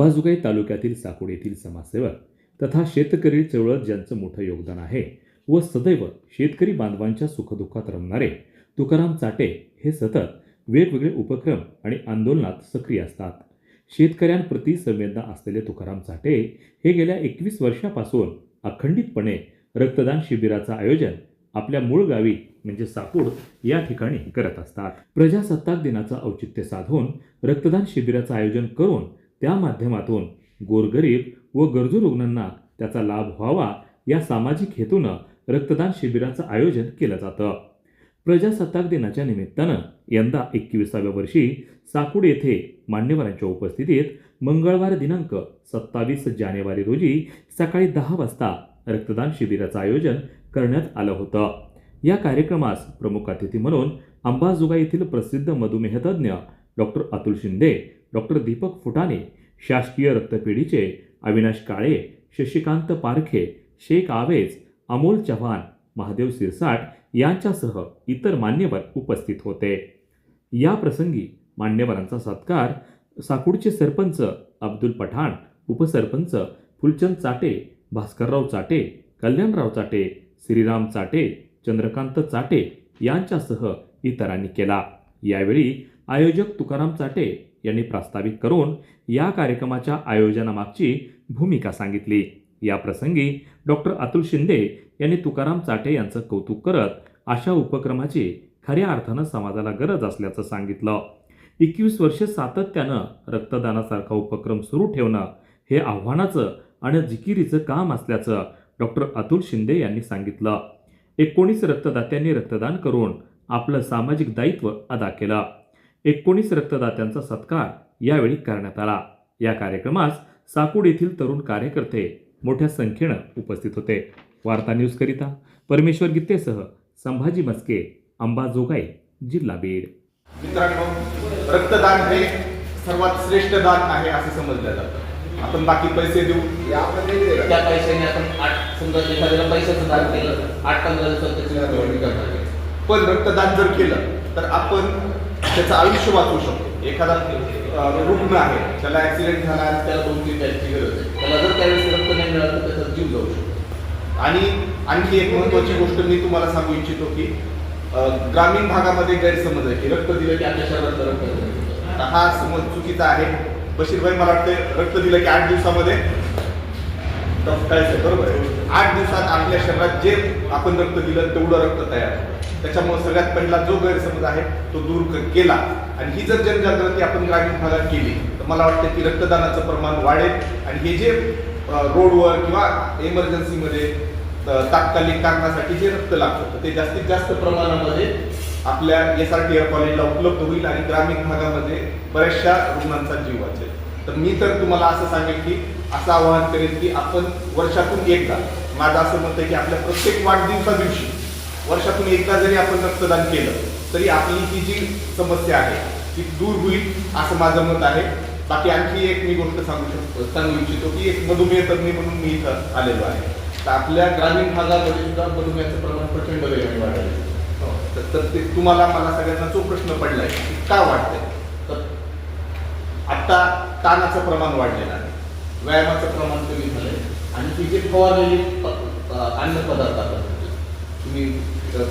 अंबाजोगाई तालुक्यातील साकोड येथील समाजसेवक तथा शेतकरी चळवळत ज्यांचं मोठं योगदान आहे व सदैव शेतकरी बांधवांच्या सुखदुःखात रमणारे तुकाराम चाटे हे सतत वेगवेगळे उपक्रम आणि आंदोलनात सक्रिय असतात. शेतकऱ्यांप्रती संवेदना असलेले तुकाराम चाटे हे गेल्या एकवीस वर्षापासून अखंडितपणे रक्तदान शिबिराचं आयोजन आपल्या मूळ गावी म्हणजे साकूड या ठिकाणी करत असतात. प्रजासत्ताक दिनाचं औचित्य साधून रक्तदान शिबिराचं आयोजन करून त्या माध्यमातून गोरगरीब व गरजू रुग्णांना त्याचा लाभ व्हावा या सामाजिक हेतूनं रक्तदान शिबिराचं आयोजन केलं जातं. प्रजासत्ताक दिनाच्या निमित्तानं यंदा एकविसाव्या वर्षी साकूड येथे मान्यवरांच्या उपस्थितीत मंगळवार दिनांक सत्तावीस जानेवारी रोजी सकाळी दहा वाजता रक्तदान शिबिराचं आयोजन करण्यात आलं होतं. या कार्यक्रमास प्रमुख अतिथी म्हणून अंबाजोगाई येथील प्रसिद्ध मधुमेहतज्ञ डॉक्टर अतुल शिंदे डॉक्टर दीपक फुटाणे शासकीय रक्तपेढीचे अविनाश काळे शशिकांत पारखे शेख आवेज अमोल चव्हाण महादेव सिरसाट यांच्यासह इतर मान्यवर उपस्थित होते. या प्रसंगी मान्यवरांचा सत्कार साकुडचे सरपंच अब्दुल पठाण उपसरपंच फुलचंद चाटे भास्करराव चाटे कल्याणराव चाटे श्रीराम चाटे चंद्रकांत चाटे यांच्यासह इतरांनी केला. यावेळी आयोजक तुकाराम चाटे यांनी प्रास्ताविक करून या कार्यक्रमाच्या आयोजनामागची भूमिका सांगितली. या प्रसंगी डॉक्टर अतुल शिंदे यांनी तुकाराम चाटे यांचं कौतुक करत अशा उपक्रमाची खऱ्या अर्थानं समाजाला गरज असल्याचं सांगितलं. एकवीस वर्षे सातत्यानं रक्तदानासारखा उपक्रम सुरू ठेवणं हे आव्हानाचं आणि जिकिरीचं काम असल्याचं डॉक्टर अतुल शिंदे यांनी सांगितलं. एकोणीस रक्तदात्यांनी रक्तदान करून आपलं सामाजिक दायित्व अदा केलं. एकोणीस रक्तदात्यांचा सत्कार यावेळी करण्यात आला. या कार्यक्रमास साकूड येथील तरुण कार्यकर्ते मोठ्या संख्येनं उपस्थित होते. वार्ता न्यूजकरिता परमेश्वर गित्तेसह संभाजी मस्के अंबाजोगाई जिल्हा बीड. मित्रांनो रक्तदान हे सर्वात श्रेष्ठ दान आहे असं समजलं जातं. आपण बाकी पैसे देऊ. त्या पैशाने आपण आठ समजा एखाद्याला पैशाचं दान केलं आठ पंधरा दिवसात त्याची. पण रक्तदान जर केलं तर आपण त्याचं आयुष्य वाचवू शकतो. एखादा रुग्ण आहे त्याला ऍक्सिडेंट झाला आहे त्याला दोन तीन टाईपची गरज आहे. त्याला जर त्यावेळेस रक्त नाही मिळालं तर त्याचा जीव जाऊ शकतो. आणि आणखी एक महत्वाची गोष्ट मी तुम्हाला सांगू इच्छितो की ग्रामीण भागामध्ये गैरसमज आहे की रक्त दिलं की आपल्या शहरात रक्त हा समज चुकीचा आहे. बशीरभाई मला वाटतं रक्त दिलं की आठ दिवसामध्ये टपकायचं बरोबर आहे. आठ दिवसात आपल्या शरीरात जे आपण रक्त दिलं तेवढं रक्त तयार होतं. त्याच्यामुळे सगळ्यात पहिला जो गैरसमज आहे तो दूर केला. आणि ही जर जनजागृती आपण ग्रामीण भागात केली तर मला वाटतं की रक्तदानाचं प्रमाण वाढेल. आणि हे जे रोडवर किंवा इमर्जन्सीमध्ये तात्कालिक कारणासाठी जे रक्त लागतं तर ते जास्तीत जास्त प्रमाणामध्ये आपल्या एस आर टी आर कॉलेजला उपलब्ध होईल आणि ग्रामीण भागामध्ये बऱ्याचशा रुग्णांचा जीव वाचेल. तर मी तर तुम्हाला असं सांगेल की असं आवाहन करेन की आपण वर्षातून एकदा माझं असं म्हणतं आहे की आपल्या प्रत्येक वाढदिवसा दिवशी वर्षातून एकदा जरी आपण रक्तदान केलं तरी आपली ही जी समस्या आहे ती दूर होईल असं माझं मत आहे. बाकी आणखी एक मी गोष्ट सांगू शकतो सांगू इच्छितो की एक मधुमेह तज्ञ म्हणून मी इथं आलेलो आहे. तर आपल्या ग्रामीण भागामध्ये सुद्धा मधुमेहाचं प्रमाण प्रचंड वेगाने वाढलं आहे. हो, तर- तर ते तुम्हाला मला सगळ्यांना जो प्रश्न पडलाय का वाटतंय तर आता ताणाचं प्रमाण वाढलेलं आहे. व्यायामाचं प्रमाण कमी झालंय. आणि ती जे फवारलेली अन्न पदार्थ म्हणजे तुम्ही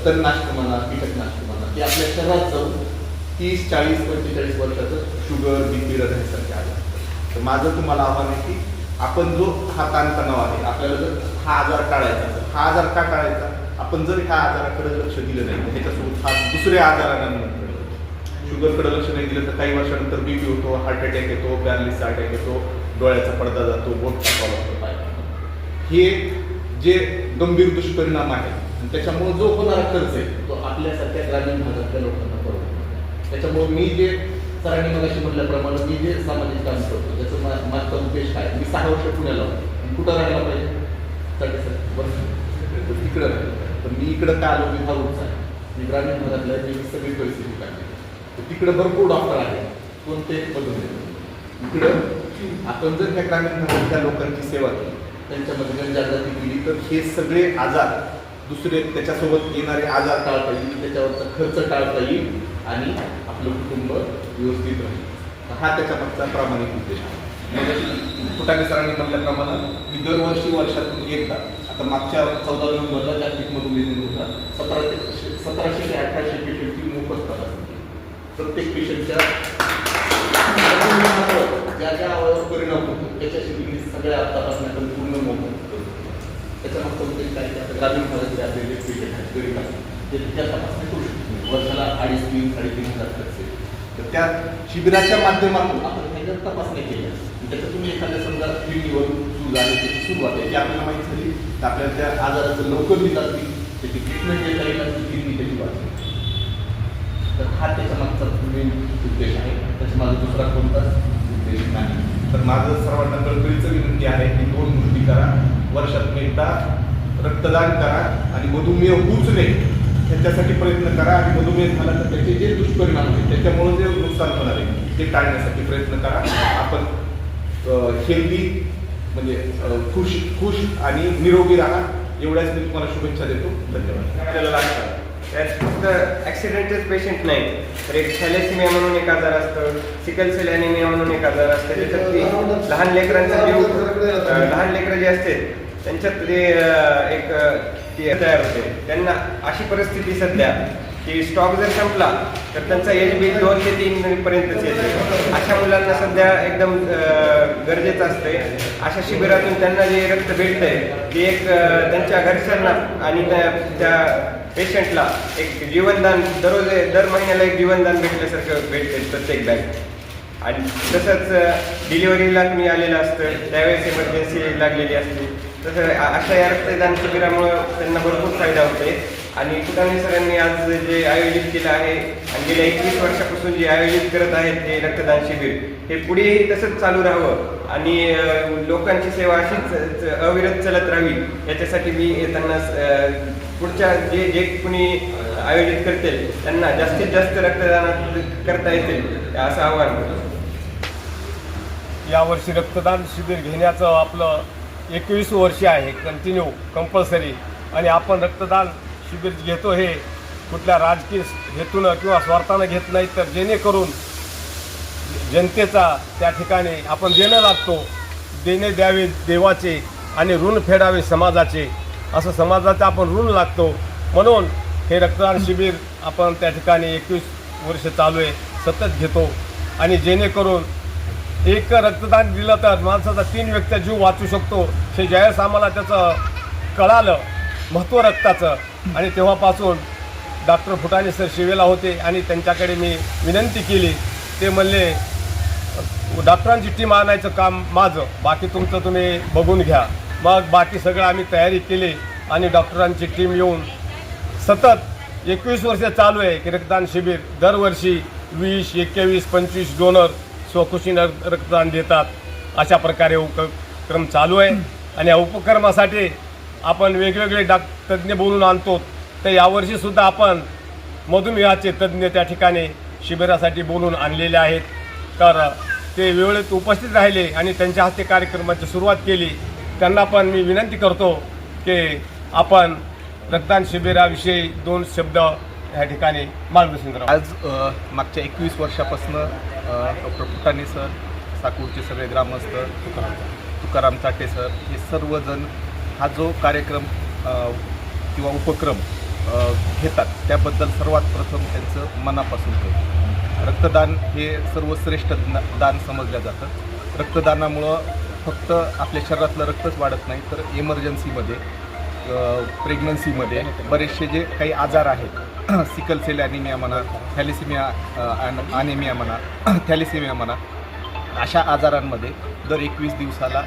तणनाशक म्हणा कीटकनाशक म्हणा ते आपल्या शरीरात जाऊन तीस चाळीस पंचेचाळीस वर्षाचं शुगर बीपी हृदयासारखे आजार तर माझं तुम्हाला आव्हान आहे की आपण जो हा ताणतणाव आहे आपल्याला जर हा आजार टाळायचा असेल हा आजार का टाळायचा? आपण जर ह्या आजाराकडे लक्ष दिलं नाही ह्याच्यासोबत हा दुसऱ्या आजारांना शुगरकडे लक्ष नाही दिलं तर काही वर्षानंतर बीपी होतो हार्ट अटॅक येतो पॅरालिस अटॅक येतो डोळ्याचा पडदा जातो बोट टाकावा लागतो पायाला. हे जे गंभीर दुष्परिणाम आहेत आणि त्याच्यामुळे जो होणारा खर्च आहे तो आपल्यासारख्या ग्रामीण भागातल्या लोकांना परवडतो त्याच्यामुळे मी जे सरांनी मगाशी म्हटल्याप्रमाणे मी जे सामाजिक काम करतो त्याचं मा- माझा उद्देश काय? मी सहा वर्ष पुण्याला होतो. कुठं राहायला पाहिजे? साडेसात तिकडं तर मी इकडं काय आलो? मी भाऊच आहे. मी ग्रामीण भागातल्या जी सगळी परिस्थिती काढली. तिकडं भरपूर डॉक्टर आहेत. कोणते? बदलून इकडं आपण जर त्या ग्रामीण भागातल्या लोकांची सेवा केली त्यांच्यामध्ये जनजागृती केली तर हे सगळे आजार दुसरे त्याच्यासोबत येणारे आजार टाळता येईल त्याच्यावरचा खर्च टाळता येईल आणि आपलं कुटुंब व्यवस्थित राहील. हा त्याच्या मागचा प्रामाणिक उद्देश आहे. फुटाणे सरांनी म्हटल्याप्रमाणे मी दरवर्षी वर्षातून एकदा आता मागच्या चौदा नोव्हेंबरला जागतिक मधुमेह दिन होता सतराशे सतराशे ते अठराशे पेशंटची मोफत करतात प्रत्येक पेशंटच्या ज्या ज्या अवयवावर परिणाम होतो त्याच्याशी निगडीत सगळ्या तपासण्या आपण पूर्ण मोफत करतो त्याच्या मग उद्देश काय आता ग्रामीण भागातले आपले पेशंट आहेत गरीब आहेत ते त्या तपासणी करू शकतो वर्षाला अडीच तीन साडेतीन हजार खर्च तर त्या शिबिराच्या माध्यमातून आपण त्याच्या तपासण्या केल्या त्याच्यातून एखाद्या समजा किडनीवरून सुरू आली त्याची सुरुवात आहे की आपल्याला माहीत झाली तर आपल्याला त्या आजाराचं लवकर निदान त्याची ट्रीटमेंट देता येईल आणि किडनी त्याची वाचली तर हा त्याच्या मागचा मेन उद्देश आहे. त्याच्या माझा दुसरा कोणताच उद्देश नाही. तर माझं सर्वांना कळकळीचं विनंती आहे की दोन गोष्टी करा. वर्षातून एकदा रक्तदान करा आणि मधुमेह होऊच नये ह्याच्यासाठी प्रयत्न करा आणि मधुमेह झाला तर त्याचे जे दुष्परिणाम आहेत त्याच्यामुळे जे नुकसान होणार आहे ते टाळण्यासाठी प्रयत्न करा. आपण हेल्दी म्हणजे खुश खुश आणि निरोगी राहा. एवढ्याच मी तुम्हाला शुभेच्छा देतो. धन्यवाद. आपल्याला लागतात त्यात फक्त ॲक्सिडेंटच पेशंट नाही तर एक थॅलेसिमिया म्हणून एक आजार असतं सिकल सेल ॲनिमिया म्हणून एक आजार असतं. त्याच्यात ती लहान लेकरांचा जीव लहान लेकरं जे असते त्यांच्यात ते एक ती तयार होते. त्यांना अशी परिस्थिती सध्या की स्टॉक जर संपला तर त्यांचा एज बी दोन ते तीन पर्यंतच येते. अशा मुलांना सध्या एकदम गरजेचं असते अशा शिबिरातून त्यांना जे रक्त भेटतंय ते एक त्यांच्या घरच्यांना आणि त्या पेशंटला एक जीवनदान दररोज दर महिन्याला एक जीवनदान भेटल्यासारखं भेटते प्रत्येक बँक आणि तसंच डिलिव्हरीला मी आलेलं असतं त्यावेळेस इमर्जन्सी लागलेली असते. तसं अशा या रक्तदान शिबिरामुळं त्यांना भरपूर फायदा होते आणि कुटाणे सरांनी आज जे आयोजित केलं आहे आणि गेल्या एकवीस वर्षापासून जे आयोजित करत आहेत ते रक्तदान शिबिर हे पुढेही तसंच चालू राहावं. आणि लोकांची सेवा अशीच अविरत चालत राहावी. याच्यासाठी मी त्यांना पुढच्या जे जे कुणी आयोजित करतील त्यांना जास्तीत जास्त रक्तदान करता येतील असं आव्हान. करतो यावर्षी रक्तदान शिबिर घेण्याचं आपलं एकवीस वर्ष आहे कंटिन्यू कंपल्सरी आणि आपण रक्तदान शिबिर घेतो हे कुठल्या राजकीय हेतूनं किंवा स्वार्थानं घेत नाही तर जेणेकरून जनतेचा त्या ठिकाणी आपण देणं लागतो. देणे द्यावे देवाचे आणि ऋण फेडावे समाजाचे. असं समाजाचं आपण ऋण लागतो. म्हणून हे रक्तदान शिबिर आपण त्या ठिकाणी एकवीस वर्ष चालू आहे सतत घेतो. आणि जेणेकरून एक रक्तदान दिलं तर माणसाचा तीन व्यक्ती जीव वाचू शकतो. हे ज्यावेळेस आम्हाला त्याचं कळालं महत्त्व रक्ताचं आणि तेव्हापासून डॉक्टर फुटाणे सर शिवेला होते आणि त्यांच्याकडे मी विनंती केली. ते म्हणले डॉक्टरांची टीम आणायचं काम माझं बाकी तुमचं तुम्ही बघून घ्या. मग बाकी सगळं आम्ही तयारी केली आणि डॉक्टरांची टीम येऊन सतत एकवीस वर्ष चालू आहे की रक्तदान शिबिर. दरवर्षी वीस एकवीस पंचवीस डोनर स्वखुशीनं रक्तदान देतात. अशा प्रकारे उपक्रम चालू आहे. आणि या उपक्रमासाठी आपण वेगवेगळे डाक तज्ज्ञ बोलून आणतो. तर यावर्षीसुद्धा आपण मधुमेहाचे तज्ज्ञ त्या ठिकाणी शिबिरासाठी बोलून आणलेले आहेत. तर ते वेळेत उपस्थित राहिले आणि त्यांच्या हस्ते कार्यक्रमाची सुरुवात केली. त्यांना पण मी विनंती करतो की आपण रक्तदान शिबिराविषयी दोन शब्द ह्या ठिकाणी मार्गदर्शन करा आज मागच्या एकवीस वर्षापासून डॉक्टर फुटाणे सर साकूरचे सगळे ग्रामस्थ तुकाराम तुकाराम चाटे सर हे सर्वजण हा जो कार्यक्रम किंवा उपक्रम घेतात त्याबद्दल सर्वात प्रथम त्यांचं मनापासून रक्तदान हे सर्वश्रेष्ठ दान समजलं जातं. रक्तदानामुळं फक्त आपल्या शरीरातलं रक्तच वाढत नाही तर इमर्जन्सीमध्ये प्रेग्नन्सीमध्ये बरेचसे जे काही आजार आहेत सिकल सेल ॲनिमिया म्हणा थॅलिसिमिया ॲनिमिया म्हणा थॅलिसिमिया म्हणा अशा आजारांमध्ये दर एकवीस दिवसाला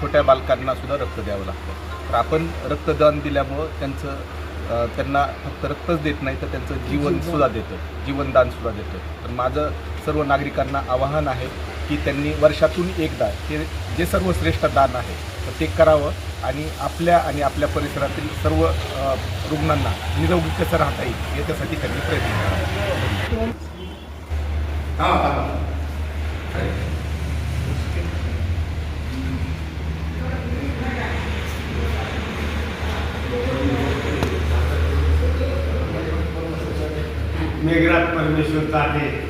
छोट्या बालकांना सुद्धा रक्त द्यावं लागतं. तर आपण रक्तदान दिल्यामुळं त्यांचं त्यांना फक्त रक्तच देत नाही तर त्यांचं जीवनसुद्धा देतं जीवनदानसुद्धा देतं. तर माझं सर्व नागरिकांना आवाहन आहे की त्यांनी वर्षातून एकदा ते जे सर्वश्रेष्ठ दान आहे तर ते करावं आणि आपल्या आणि आपल्या परिसरातील सर्व रुग्णांना निरोगी कसं राहता येईल याच्यासाठी त्यांनी प्रयत्न करावा मेघराज परमेश्वर आहे.